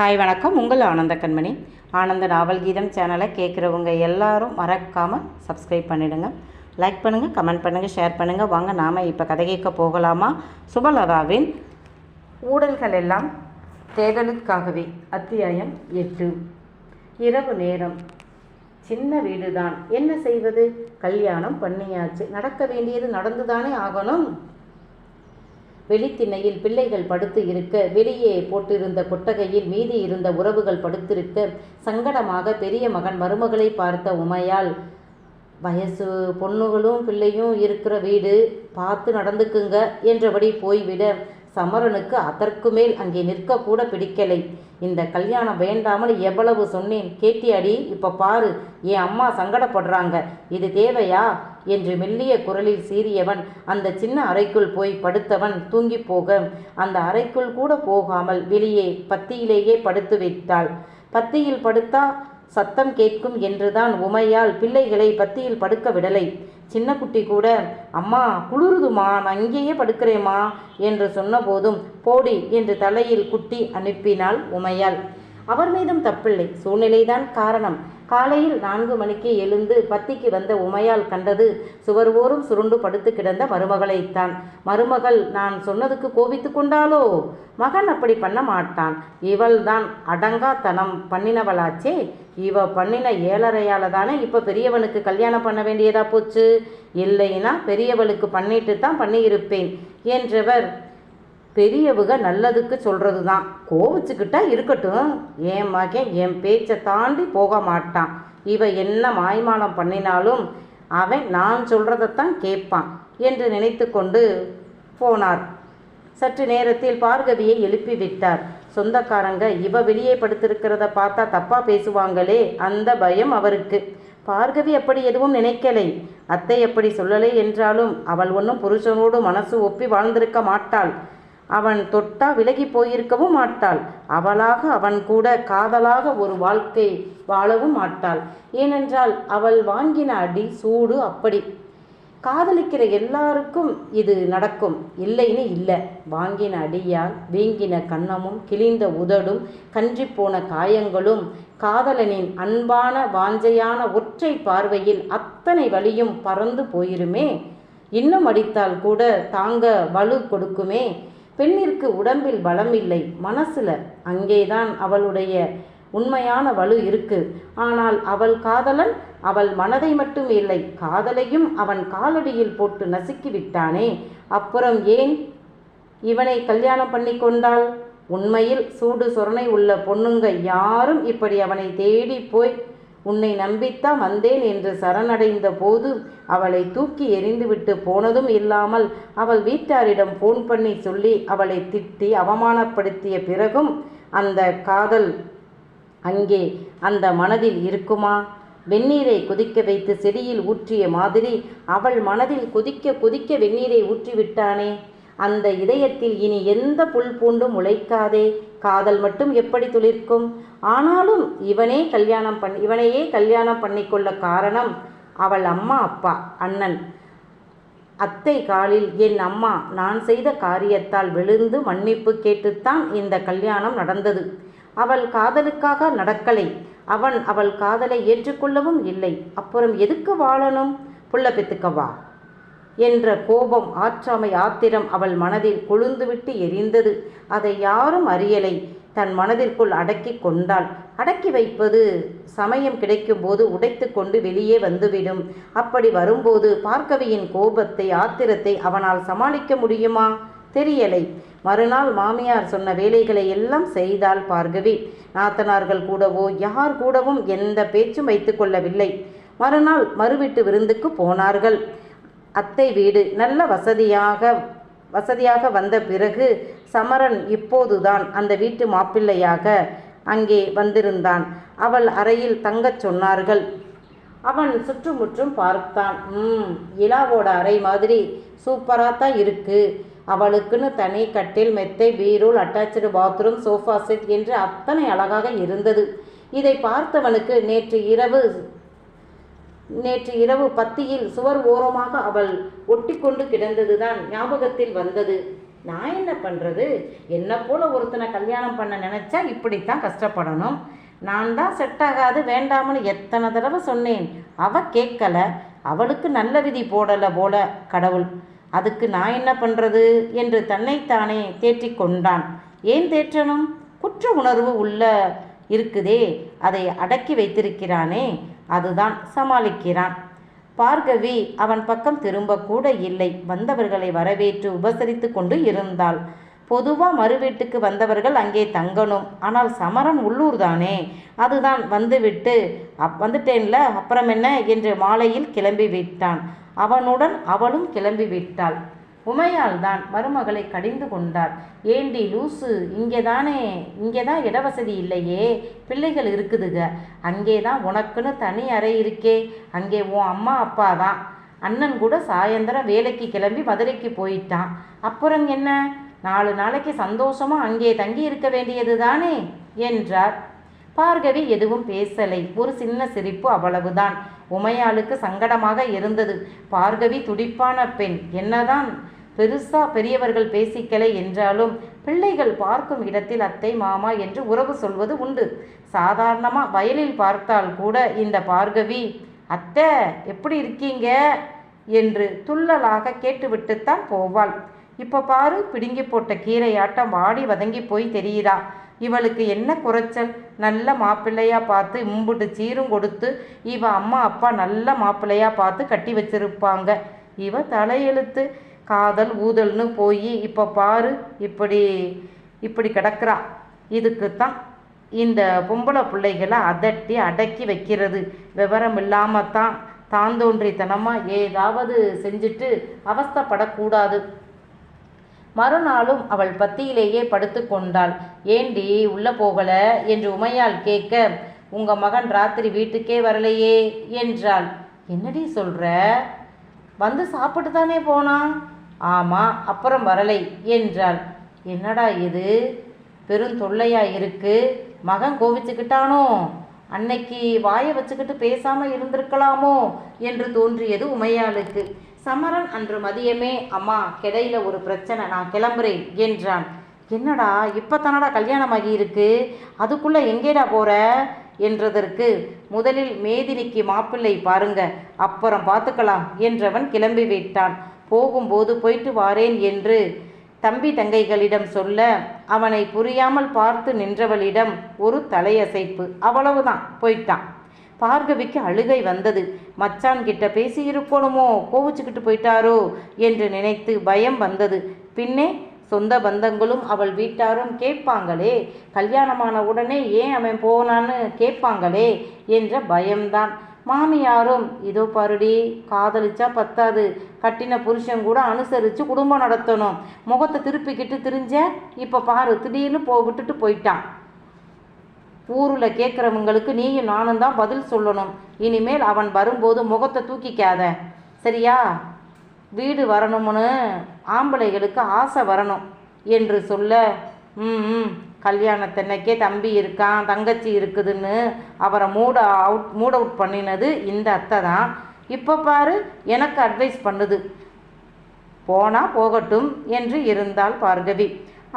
Hi வணக்கம். உங்கள் ஆனந்த கண்மணி. ஆனந்த நாவல் கீதம் சேனலை கேட்குறவங்க எல்லாரும் மறக்காமல் சப்ஸ்கிரைப் பண்ணிடுங்க. லைக் பண்ணுங்கள் கமெண்ட் பண்ணுங்கள் ஷேர் பண்ணுங்கள் வாங்க நாம் இப்போ கதை கேட்க போகலாமா? சுபலதாவின் ஊடல்கள் எல்லாம் தேடலுக்காகவே. அத்தியாயம் எட்டு. இரவு நேரம். சின்ன வீடுதான். என்ன செய்வது? கல்யாணம் பண்ணியாச்சு. நடக்க வேண்டியது நடந்துதானே ஆகணும். வெளித்திண்ணையில் பிள்ளைகள் படுத்து இருக்க வெளியே போட்டிருந்த கொட்டகையில் மீதி இருந்த உறவுகள் படுத்திருக்க சங்கடமாக பெரிய மகன் மருமகளை பார்த்த உமையால் வயசு பொண்ணுகளும் பிள்ளையும் இருக்கிற வீடு பார்த்து நடந்துக்குங்க என்றபடி போய்விட சமரனுக்கு அதற்கு மேல் அங்கே நிற்கக்கூட பிடிக்கலை. இந்த கல்யாணம் வேண்டாமல் எவ்வளவு சொன்னேன். கேட்டியாடி இப்போ பாரு என் அம்மா சங்கடப்படுறாங்க. இது தேவையா? என்று மெல்லிய குரலில் சீறியவன் அந்த சின்ன அறைக்குள் போய் படுத்தவன் தூங்கி போக அந்த அறைக்குள் கூட போகாமல் வெளியே பத்தியிலேயே படுத்து விட்டாள் பத்தியில் படுத்தா சத்தம் கேட்கும் என்றுதான் உமையால் பிள்ளைகளை பத்தியில் படுக்க விடலை. சின்ன குட்டி கூட அம்மா குளிருதுமா? நான் இங்கேயே படுக்கிறேம்மா என்று சொன்னபோதும் போடி என்று தலையில் குட்டி அனுப்பினாள் உமையால். அவர் மீதும் தப்பில்லை. சூழ்நிலைதான் காரணம். காலையில் நான்கு மணிக்கு எழுந்து பத்திக்கு வந்த உமையால் கண்டது சுவர் சுருண்டு படுத்து கிடந்த மருமகளைத்தான். மருமகள் நான் சொன்னதுக்கு கோபித்து கொண்டாலோ மகன் அப்படி பண்ண மாட்டான். இவள்தான் அடங்காத்தனம் பண்ணினவளாச்சே? இவ பண்ணின ஏழரையால் தானே இப்போ பெரியவனுக்கு கல்யாணம் பண்ண வேண்டியதா போச்சு? இல்லைன்னா பெரியவளுக்கு பண்ணிட்டு தான் பண்ணியிருப்பேன் என்றவர் பெரியவங்க நல்லதுக்கு சொல்கிறது தான் கோவிச்சுக்கிட்டா இருக்கட்டும். என் மகன் என் பேச்சை தாண்டி போக மாட்டான். இவ என்ன மாய்மானம் பண்ணினாலும் அவன் நான் சொல்கிறதைத்தான் கேட்பான் என்று நினைத்து கொண்டு போனார். சற்று நேரத்தில் பார்கவியை எழுப்பி விட்டார். சொந்தக்காரங்க இவ வெளியே படுத்திருக்கிறத பார்த்தா தப்பா பேசுவாங்களே அந்த பயம் அவருக்கு. பார்கவி அப்படி எதுவும் நினைக்கலை. அத்தை அப்படி சொல்லலை என்றாலும் அவள் ஒன்றும் புருஷனோடு மனசு ஒப்பி வாழ்ந்திருக்க மாட்டாள். அவன் தொட்டா விலகி போயிருக்கவும் மாட்டாள். அவளாக அவன் கூட காதலாக ஒரு வாழ்க்கை வாழவும் மாட்டாள். ஏனென்றால் அவள் வாங்கின அடி சூடு அப்படி. காதலிக்கிற எல்லாருக்கும் இது நடக்கும். இல்லைன்னு இல்லை. வாங்கின அடியால் வீங்கின கன்னமும் கிழிந்த உதடும் கன்றி போன காயங்களும் காதலனின் அன்பான வாஞ்சையான ஒற்றை பார்வையில் அத்தனை வழியும் பறந்து போயிருமே. இன்னும் அடித்தால் கூட தாங்க வலு கொடுக்குமே. பெண்ணிற்கு உடம்பில் பலம் இல்லை மனசுல அங்கேதான் அவளுடைய உண்மையான வலு இருக்கு. ஆனால் அவள் காதலன் அவள் மனதை மட்டும் இல்லை காதலையும் அவன் காலடியில் போட்டு நசுக்கி விட்டானே அப்புறம் ஏன் இவனை கல்யாணம் பண்ணி கொண்டாள்? உண்மையில் சூடு சொரணை உள்ள பொண்ணுங்க யாரும் இப்படி அவனை தேடி போய் உன்னை நம்பித்தான் வந்தேன் என்று சரணடைந்த போது அவளை தூக்கி எறிந்துவிட்டு போனதும் இல்லாமல் அவள் வீட்டாரிடம் ஃபோன் பண்ணி சொல்லி அவளை திட்டி அவமானப்படுத்திய பிறகும் அந்த காதல் அங்கே அந்த மனதில் இருக்குமா? வெந்நீரை கொதிக்க வைத்து செடியில் ஊற்றிய மாதிரி அவள் மனதில் கொதிக்க கொதிக்க வெந்நீரை ஊற்றிவிட்டானே. அந்த இதயத்தில் இனி எந்த புல் பூண்டும் உழைக்காதே காதல் மட்டும் எப்படி துளிர்க்கும்? ஆனாலும் இவனே கல்யாணம் பண் இவனையே கல்யாணம் பண்ணிக்கொள்ள காரணம் அவள் அம்மா அப்பா அண்ணன். அத்தை காலில் என் அம்மா நான் செய்த காரியத்தால் விழுந்து மன்னிப்பு கேட்டுத்தான் இந்த கல்யாணம் நடந்தது. அவள் காதலுக்காக நடக்கலை. அவன் அவள் காதலை ஏற்றுக்கொள்ளவும் இல்லை. அப்புறம் எதுக்கு வாழணும்? புள்ள பெத்துக்கவா என்ற கோபம் ஆற்றாமை ஆத்திரம் அவள் மனதில் கொழுந்துவிட்டு எரிந்தது. அதை யாரும் அறியலை. தன் மனதிற்குள் அடக்கி கொண்டாள். அடக்கி வைப்பது சமயம் கிடைக்கும்போது உடைத்து கொண்டு வெளியே வந்துவிடும். அப்படி வரும்போது பார்க்கவியின் கோபத்தை ஆத்திரத்தை அவனால் சமாளிக்க முடியுமா? தெரியலை. மறுநாள் மாமியார் சொன்ன வேலைகளை எல்லாம் செய்தாள் பார்கவி நாத்தனார்கள் கூடவோ யார் கூடவும் எந்த பேச்சும் வைத்து கொள்ளவில்லை. மறுநாள் மறுவீட்டு விருந்துக்கு போனார்கள். அத்தை வீடு நல்ல வசதியாக வசதியாக வந்த பிறகு சமரன் இப்போதுதான் அந்த வீட்டு மாப்பிள்ளையாக அங்கே வந்திருந்தான். அவள் அறையில் தங்கச் சொன்னார்கள். அவன் சுற்றுமுற்றும் பார்த்தான். ம் இலாவோட அறை மாதிரி சூப்பராக தான் இருக்குது அவளுக்குன்னு தனி கட்டில் மெத்தை பீரூல் அட்டாச்சு பாத்ரூம் சோஃபா செட் என்று அத்தனை அழகாக இருந்தது. இதை பார்த்தவனுக்கு நேற்று இரவு நேற்று இரவு பத்தியில் சுவர் ஓரமாக அவள் ஒட்டி கொண்டு கிடந்தது கிடந்ததுதான் ஞாபகத்தில் வந்தது. நான் என்ன பண்ணுறது என்னை போல ஒருத்தனை கல்யாணம் பண்ண நினச்சா இப்படித்தான் கஷ்டப்படணும். நான் தான் செட் ஆகாது வேண்டாம்னு எத்தனை தடவை சொன்னேன். அவ கேட்கல. அவளுக்கு நல்ல விதி போடலை போல கடவுள். அதுக்கு நான் என்ன பண்ணுறது என்று தன்னைத்தானே தேற்றிக் கொண்டான். ஏன் தேற்றணும்? குற்ற உணர்வு உள்ள இருக்குதே. அதை அடக்கி வைத்திருக்கிறானே. அதுதான் சமாளிக்கிறான். பார்கவி அவன் பக்கம் திரும்ப கூட இல்லை. வந்தவர்களை வரவேற்று உபசரித்து கொண்டு இருந்தாள். பொதுவாக மறு வீட்டுக்கு வந்தவர்கள் அங்கே தங்கணும். ஆனால் சமரன் உள்ளூர் தானே. அதுதான் வந்துவிட்டு அப் வந்துட்டேன்ல அப்புறம் என்ன? என்று மாலையில் கிளம்பி விட்டான். அவனுடன் அவளும் கிளம்பி விட்டாள். உமையால் தான் மருமகளை கடிந்து கொண்டார் ஏண்டி லூசு இங்கே தானே இங்கே தான் இடவசதி இல்லையே. பிள்ளைகள் இருக்குதுங்க அங்கே தான் உனக்குன்னு தனி அறை இருக்கே. அங்கே உன் அம்மா அப்பா தான். அண்ணன் கூட சாயந்தரம் வேலைக்கு கிளம்பி மதுரைக்கு போயிட்டான். அப்புறம் என்ன? நாலு நாளைக்கு சந்தோஷமா அங்கே தங்கி இருக்க வேண்டியது தானே என்றார். பார்கவி எதுவும் பேசலை. ஒரு சின்ன சிரிப்பு அவ்வளவுதான். உமையாளுக்கு சங்கடமாக இருந்தது. பார்கவி துடிப்பான பெண். என்னதான்? பெருசா பெரியவர்கள் பேசிக்கலை என்றாலும் பிள்ளைகள் பார்க்கும் இடத்தில் அத்தை மாமா என்று உறவு சொல்வது உண்டு. சாதாரணமாக வயலில் பார்த்தால் கூட இந்த பார்கவி அத்தை எப்படி இருக்கீங்க? என்று துள்ளலாக கேட்டுவிட்டுத்தான் போவாள். இப்போ பாரு பிடுங்கி போட்ட கீரையாட்டம் வாடி வதங்கி போய் தெரியுறா இவளுக்கு என்ன குறைச்சல்? நல்ல மாப்பிள்ளையாக பார்த்து இம்புட்டு சீரும் கொடுத்து இவ அம்மா அப்பா நல்ல மாப்பிள்ளையாக பார்த்து கட்டி வச்சிருப்பாங்க. இவ தலையெழுத்து காதல் ஊதல்னு போய் இப்போ பாரு இப்படி இப்படி கிடக்குறா. இதுக்குத்தான் இந்த பொம்பளை பிள்ளைகளை அதட்டி அடக்கி வைக்கிறது. விவரம் இல்லாமல் தான் தாந்தோன்றித்தனமாக ஏதாவது செஞ்சுட்டு அவஸ்தைப்படக்கூடாது. மறுநாளும் அவள் பத்தியிலேயே படுத்து கொண்டாள். ஏண்டி உள்ள போகல? என்று உமையால் கேட்க உங்க மகன் ராத்திரி வீட்டுக்கே வரலையே என்றாள். என்னடி சொல்ற? வந்து சாப்பிட்டு தானே போனான்? ஆமா அப்புறம் வரலை என்றாள். என்னடா இது? பெருந்தொல்லையா இருக்கு. மகன் கோவிச்சுக்கிட்டானோ? அன்னைக்கு வாயை வச்சுக்கிட்டு பேசாம இருந்திருக்கலாமோ? என்று தோன்றியது உமையாளுக்கு. சமரன் அன்று மதியமே அம்மா கிடையில ஒரு பிரச்சனை நான் கிளம்புறேன் என்றான். என்னடா இப்போ தானடா கல்யாணமாகி இருக்கு? அதுக்குள்ள எங்கேடா போற? என்றதற்கு முதலில் மேதினிக்கு மாப்பிள்ளை பாருங்க அப்புறம் பார்த்துக்கலாம் என்றவன் கிளம்பி விட்டான். போகும்போது போயிட்டு வாரேன் என்று தம்பி தங்கைகளிடம் சொல்ல அவனை புரியாமல் பார்த்து நின்றவளிடம் ஒரு தலையசைப்பு. அவ்வளவுதான் போயிட்டான். பார்கவிக்கு அழுகை வந்தது. மச்சான் கிட்ட பேசி இருக்கணுமோ? கோவிச்சுக்கிட்டு போயிட்டாரோ? என்று நினைத்து பயம் வந்தது. பின்னே சொந்த பந்தங்களும் அவள் வீட்டாரும் கேட்பாங்களே கல்யாணமான உடனே ஏன் அவன் போனான்னு கேட்பாங்களே என்ற பயம்தான். மாமியாரும் இதோ பாருடி காதலிச்சா பத்தாது. கட்டின புருஷன் கூட அனுசரித்து குடும்பம் நடத்தணும். முகத்தை திருப்பிக்கிட்டு திரிஞ்ச இப்போ பாரு திடீர்னு போ விட்டுட்டு போயிட்டான். ஊரில் கேட்குறவங்களுக்கு நீயும் நானும் தான் பதில் சொல்லணும். இனிமேல் அவன் வரும்போது முகத்தை தூக்கிக்காத. சரியா? வீடு வரணும்னு ஆம்பளைகளுக்கு ஆசை வரணும் என்று சொல்ல ம் ம் கல்யாணத்தன்னைக்கே தம்பி இருக்கான் தங்கச்சி இருக்குதுன்னு அவரை மூட அவுட் மூட் அவுட் பண்ணினது இந்த அத்தை தான். இப்போ பாரு எனக்கு அட்வைஸ் பண்ணுது. போனால் போகட்டும் என்று இருந்தாள் பார்கவி.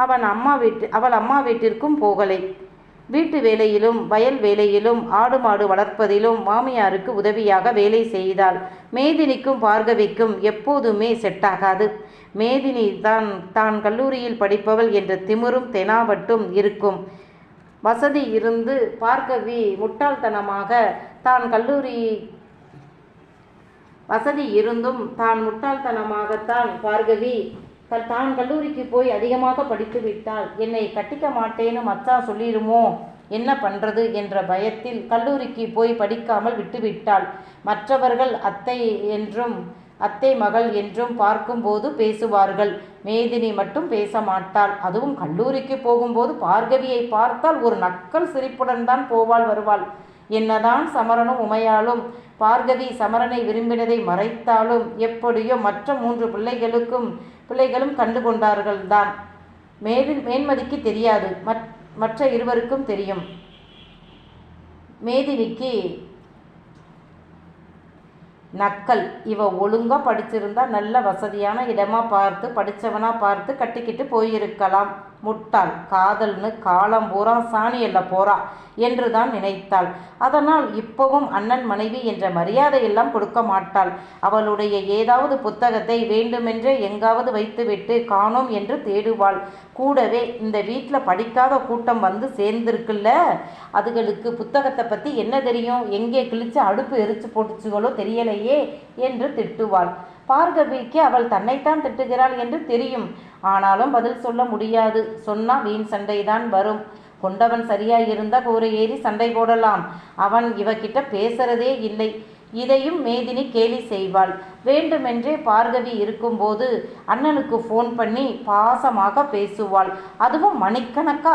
அவன் அம்மா வீட்டு அவள் அம்மா வீட்டிற்கும் போகலை. வீட்டு வேலையிலும் வயல் வேலையிலும் ஆடு மாடு வளர்ப்பதிலும் மாமியாருக்கு உதவியாக வேலை செய்தாள். மேதினிக்கும் பார்கவிக்கும் எப்போதுமே செட் ஆகாது மேதினி தான் தான் கல்லூரியில் படிப்பவள் என்ற திமிரும் தெனாவட்டும் இருக்கும். வசதி இருந்து பார்கவி முட்டாள்தனமாக தான் கல்லூரி வசதி இருந்தும் தான் முட்டாள்தனமாகத்தான் பார்கவி தான் கல்லூரிக்கு போய் அதிகமாக படித்து விட்டால் என்னை கட்டிக்க மாட்டேன்னு மச்சான் சொல்லிடுமோ என்ன பண்றது என்ற பயத்தில் கல்லூரிக்கு போய் படிக்காமல் விட்டுவிட்டாள். மற்றவர்கள் அத்தை என்றும் அத்தை மகள் என்றும் பார்க்கும்போது பேசுவார்கள். மேதினி மட்டும் பேச மாட்டாள். அதுவும் கல்லூரிக்கு போகும்போது பார்கவியை பார்த்தால் ஒரு நக்கல் சிரிப்புடன் தான் போவாள் வருவாள். என்னதான் சமரனும் உமையாலும் பார்கவி சமரனை விரும்பினதை மறைத்தாலும் எப்படியோ மற்ற மூன்று பிள்ளைகளுக்கும் பிள்ளைகளும் கண்டு கொண்டார்கள் தான் மேதி மேன்மதிக்கு தெரியாது. மற்ற இருவருக்கும் தெரியும். மேதினிக்கு நக்கல். இவ ஒழுங்காக படிச்சிருந்தா நல்ல வசதியான இடமா பார்த்து படித்தவனாக பார்த்து கட்டிக்கிட்டு போயிருக்கலாம். முட்டாள். காதல்னு காலம் பூரா சாணியில் போறா என்று தான் நினைத்தாள். அதனால் இப்பவும் அண்ணன் மனைவி என்ற மரியாதையெல்லாம் கொடுக்க மாட்டாள். அவளுடைய ஏதாவது புத்தகத்தை வேண்டுமென்றே எங்காவது வைத்துவிட்டு காணோம் என்று தேடுவாள். கூடவே இந்த வீட்டில் படிக்காத கூட்டம் வந்து சேர்ந்துருக்குல்ல? அதுகளுக்கு புத்தகத்தை பற்றி என்ன தெரியும்? எங்கே கிழிச்சு அடுப்பு எரிச்சு போட்டுச்சுகளோ தெரியலையே என்று திட்டுவாள். பார்கவிக்கு அவள் தன்னைத்தான் திட்டுகிறாள் என்று தெரியும். ஆனாலும் பதில் சொல்ல முடியாது. சொன்னா வீண் சண்டைதான் வரும். கொண்டவன் சரியா இருந்தா கூரை ஏறி சண்டை போடலாம். அவன் இவகிட்ட பேசுறதே இல்லை. இதையும் மேதினி கேலி செய்வாள். வேண்டுமென்றே பார்கவி இருக்கும்போது அண்ணனுக்கு ஃபோன் பண்ணி பாசமாக பேசுவாள். அதுவும் மணிக்கணக்கா.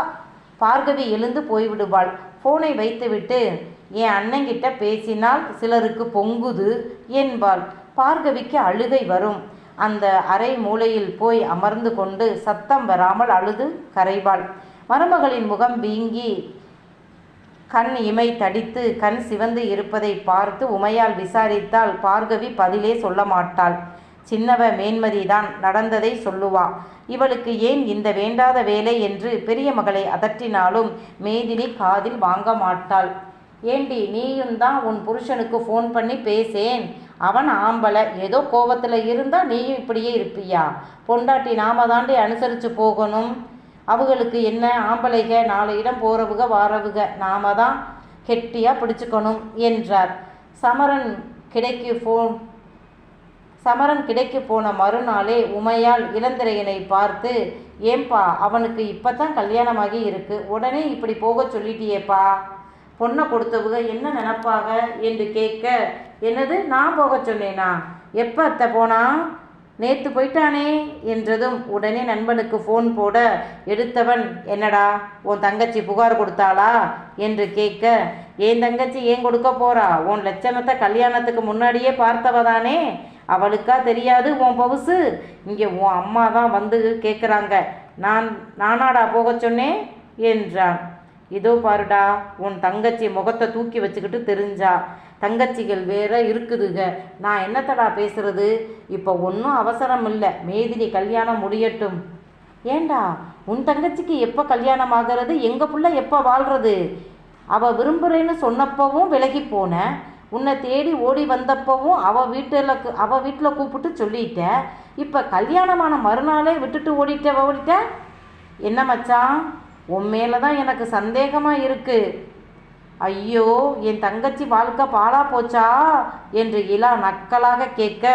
பார்கவி எழுந்து போய்விடுவாள். ஃபோனை வைத்துவிட்டு என் அண்ணங்கிட்ட பேசினால் சிலருக்கு பொங்குது என்பாள். பார்கவிக்கு அழுகை வரும். அந்த அறை மூலையில் போய் அமர்ந்து கொண்டு சத்தம் வராமல் அழுது கரைவாள். மருமகளின் முகம் வீங்கி கண் இமை தடித்து கண் சிவந்து இருப்பதை பார்த்து உமையால் விசாரித்தால் பார்கவி பதிலே சொல்ல மாட்டாள். சின்னவ மேன்மதிதான் நடந்ததை சொல்லுவா. இவளுக்கு ஏன் இந்த வேண்டாத வேலை என்று பெரிய மகளை அதட்டினாலும் மேதினி காதில் வாங்க மாட்டாள். ஏண்டி நீயும் தான் உன் புருஷனுக்கு ஃபோன் பண்ணி பேசேன். அவன் ஆம்பளை. ஏதோ கோவத்தில் இருந்தால் நீயும் இப்படியே இருப்பியா? பொண்டாட்டி நாம தாண்டி அனுசரித்து போகணும். அவங்களுக்கு என்ன? ஆம்பளைக நாலு இடம் போகிறவுக வாரவுக. நாம தான் கெட்டியாக பிடிச்சுக்கணும் என்றார். சமரன் கிடைக்கு ஃபோன் சமரன் கிடைக்கு போன மறுநாளே உமையால் இளந்திரையனை பார்த்து ஏன்பா அவனுக்கு இப்போ தான் கல்யாணமாகி இருக்கு. உடனே இப்படி போக சொல்லிட்டியேப்பா? பொண்ணை கொடுத்தவங்க என்ன நினப்பாக என்று கேட்க என்னது? நான் போக சொன்னேனா? எப்போ அத்தை போனா? நேற்று போயிட்டானே என்றதும் உடனே நண்பனுக்கு ஃபோன் போட எடுத்தவன் என்னடா? உன் தங்கச்சி புகார் கொடுத்தாளா? என்று கேட்க என் தங்கச்சி ஏன் கொடுக்க போறா? உன் லட்சணத்தை கல்யாணத்துக்கு முன்னாடியே பார்த்தவ தானே? அவளுக்கா தெரியாது உன் பவுசு? இங்கே உன் அம்மா தான் வந்து கேட்குறாங்க நான் நானாடா போக சொன்னேன் என்றான். இதோ பாருடா உன் தங்கச்சி முகத்தை தூக்கி வச்சுக்கிட்டு தெரிஞ்சா. தங்கச்சிகள் வேற இருக்குதுங்க நான் என்னத்தடா பேசுறது? இப்போ ஒன்றும் அவசரம் இல்லை மேதினி கல்யாணம் முடியட்டும். ஏண்டா உன் தங்கச்சிக்கு எப்போ கல்யாணம் ஆகிறது எங்கள் புள்ள எப்போ வாழ்றது? அவள் விரும்புகிறேன்னு சொன்னப்பவும் விலகி போனேன் உன்னை தேடி ஓடி வந்தப்பவும் அவள் வீட்டில் அவள் வீட்டில் கூப்பிட்டு சொல்லிட்ட. இப்போ கல்யாணமான மறுநாளே விட்டுட்டு ஓடிட்ட ஓடிட்ட. என்ன மச்சான்? உன் மேலே தான் எனக்கு சந்தேகமாக இருக்குது ஐயோ என் தங்கச்சி வாழ்க்கை பாழா போச்சா? என்று இலா நக்கலாக கேட்க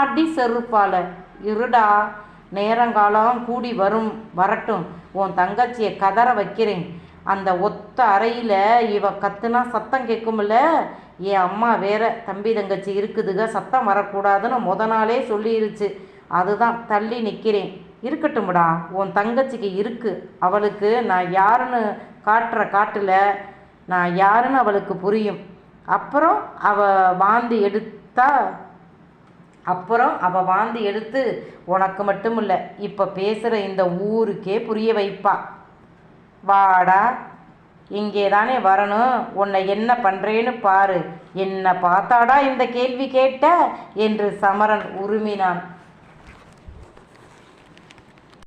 அடி செருப்பால இருடா நேரங்காலம் கூடி வரும் வரட்டும் உன் தங்கச்சியை கதற வைக்கிறேன். அந்த ஒத்த அறையில் இவ கத்துனா சத்தம் கேட்கும்ல? என் அம்மா வேற தம்பி தங்கச்சி இருக்குதுக சத்தம் வரக்கூடாதுன்னு முத நாளே சொல்லிருச்சு. அதுதான் தள்ளி நிற்கிறேன் இருக்கட்டும்டா உன் தங்கச்சிக்கு இருக்கு. அவளுக்கு நான் யாருன்னு காட்டுற காட்டில் நான் யாருன்னு அவளுக்கு புரியும். அப்புறம் அவ வாந்தி எடுத்தா அப்புறம் அவ வாந்தி எடுத்து உனக்கு மட்டும் இல்லை இப்போ பேசுகிற இந்த ஊருக்கே புரிய வைப்பா. வாடா இங்கே தானே வரணும். உன்னை என்ன பண்ணுறேன்னு பாரு. என்ன பார்த்தாடா இந்த கேள்வி கேட்ட? என்று சமரன் உருமினான்.